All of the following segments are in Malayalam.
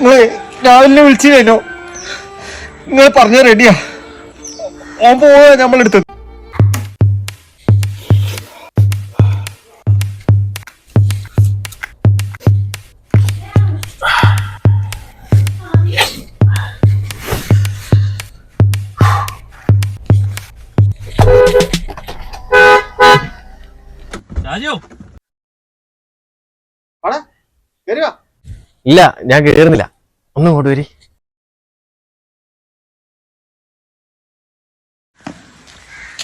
നിങ്ങൾ രാവിലെ വിളിച്ചു കഴിഞ്ഞോ? നിങ്ങൾ പറഞ്ഞ റെഡിയാ. ഓൻ പോവാ നമ്മളെടുത്തത് രാജു. ഇല്ല ഞാൻ കേറുന്നില്ല. ഒന്നും ഇങ്ങോട്ട് വരി.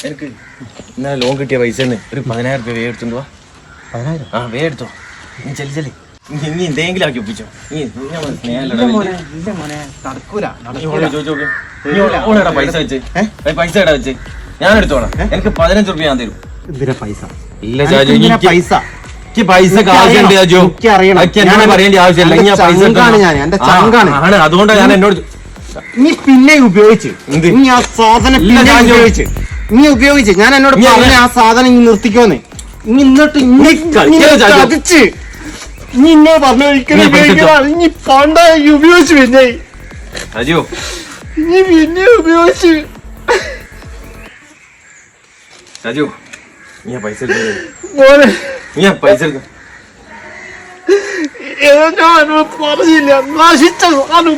എനിക്ക് ഇന്നലെ ലോൺ കിട്ടിയ പൈസ ഒരു പതിനായിരം രൂപ വേ എടുത്തു വാ. പതിനായിരം? ആ വേ എടുത്തോ. നീ ചെല്ലി ചെല്ലി. നീ എന്തെങ്കിലും ആക്കി ഒപ്പിച്ചോ. നീ പൈസ വെച്ച്. പൈസ ഇടാ വെച്ച്. ഞാൻ എടുത്തോളാം. എനിക്ക് പതിനഞ്ച് രൂപ ഞാൻ തരും. എന്തിനാ പൈസ? ഇല്ല പൈസ? എനിക്ക് പൈസ ആവശ്യമുണ്ട്. ചാജു എനിക്ക് എന്നോട് പറയേണ്ട ആവശ്യമില്ല. ഞാൻ പൈസ അതുകൊണ്ടാണ് ഞാൻ എന്നോട് നീ പിന്നെ ഉപയോഗിച്ച്? നീ ആ സാധനം പിന്നെ ഉപയോഗിച്ച്. നീ ഉപയോഗിച്ച്. ഞാൻ എന്നോട് നീ പറഞ്ഞ ആ സാധനം ഇനി നിർത്തിക്കോന്ന്. എന്നിട്ട് നീ നീ ചാടി- ചതിച്ച്. നീ ഇന്നെ പറഞ്ഞു ഒരിക്കലും നീ പൈസ ഉപയോഗിക്കലാണ്. ഇനി പണ്ട ഉപയോഗിച്ച് പിന്നെ. രാജു. ഇനി പിന്നെ ഉപയോഗിച്ച്. രാജു നീ പൈസ എടുക്ക്. നീ പൈസ എടുക്ക്. ഞാൻ പറഞ്ഞില്ല. നശിച്ച സാധനം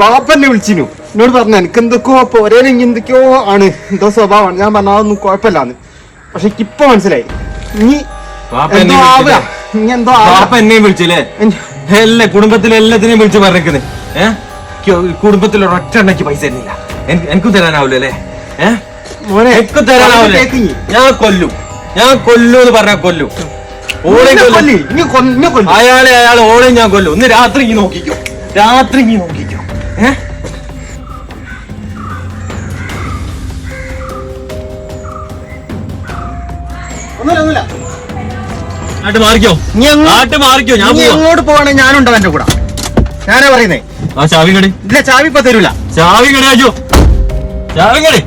ബാപ്പന്നെ വിളിച്ചിനു. എന്നോട് പറഞ്ഞു എനിക്ക് എന്തൊക്കെയോ പോരേ എന്തൊക്കെയോ ആണ്. എന്തോ സ്വഭാവമാണ്. ഞാൻ പറഞ്ഞ അതൊന്നും കുഴപ്പമില്ലാന്ന്. പക്ഷെ ഇപ്പൊ മനസ്സിലായി. നീ എന്തോ ആവുക? നീ എന്തോ വാപ്പ എന്നെയും വിളിച്ചില്ലേ? എല്ലാ കുടുംബത്തിലെ എല്ലാത്തിനെയും വിളിച്ച് പറഞ്ഞേക്കുന്നത് ഏഹ് കുടുംബത്തിൽ ഒരൊറ്റ എണ്ണയ്ക്ക് പൈസ തരുന്നില്ല. എനിക്ക് തരാനാവില്ല അല്ലേ ഏഹ് എനിക്ക് തരാനാവില്ല ഞാൻ കൊല്ലും. ഞാൻ കൊല്ലു എന്ന് പറഞ്ഞാൽ കൊല്ലു. ഓളെ കൊല്ലി. അയാളെ അയാൾ ഓളെ ഞാൻ കൊല്ലു. ഇന്ന് രാത്രി ഇങ്ങനെ നോക്കിക്കോ. രാത്രി ഇങ്ങനെ നോക്കിക്കോ. ഏഹ്. നാട്ട് മാറിക്കോ. നാട്ട് മാറിക്കോ. ഞാൻ എങ്ങോട്ട് പോവാണെ ഞാനുണ്ടോ എന്റെ കൂടെ. ഞാനാ പറയുന്നേ. ആ ചാവി കടി ഇല്ല ചാവി ഇപ്പൊ തരൂല. ചാവി കടി ചാവി കടി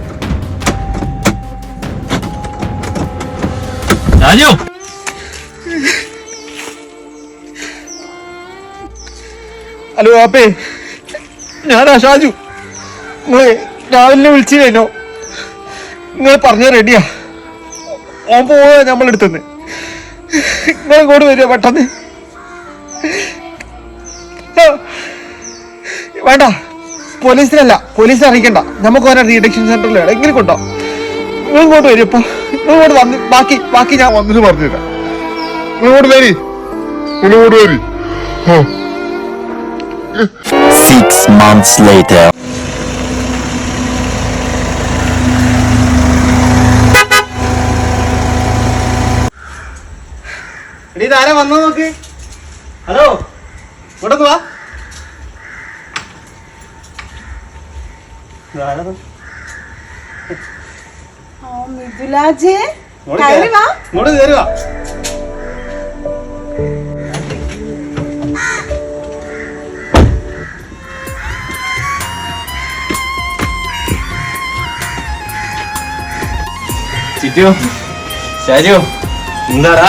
രാജു. ഹലോ ആപ്പേ. ഞാനാ ഷാജു. നിങ്ങൾ രാവിലെ വിളിച്ചില്ലേനോ നിങ്ങൾ പറഞ്ഞ റെഡിയാ. ഓൻ പോവാ നമ്മളെടുത്തുനിന്ന് നിങ്ങൾ ഇങ്ങോട്ട് വരുമോ പെട്ടെന്ന്. വേണ്ട. പോലീസിനല്ല. പോലീസിനെ അറിയിക്കണ്ട. നമുക്ക് ഓരോ റീഡക്ഷൻ സെന്ററിൽ എങ്ങനെ കൊണ്ടോ നിങ്ങൾ ഇങ്ങോട്ട് വരും ഇപ്പൊ. ഇങ്ങോട്ട് വന്ന് ബാക്കി ബാക്കി ഞാൻ വന്നിട്ട് പറഞ്ഞുതരാം. നിങ്ങളോട് ഇങ്ങോട്ട് വരി. നിങ്ങളോട് ഇങ്ങോട്ട് വരി Six months later. നീ ഇതാരാ വന്നോ നോക്ക്? ഹലോ ഇങ്ങോട്ടൊന്ന് വാ. ഇതാരാത്? ഓ, മിഥുലാജേ ഇങ്ങോട്ട് കയറി. വാ ചിറ്റു എന്താടാ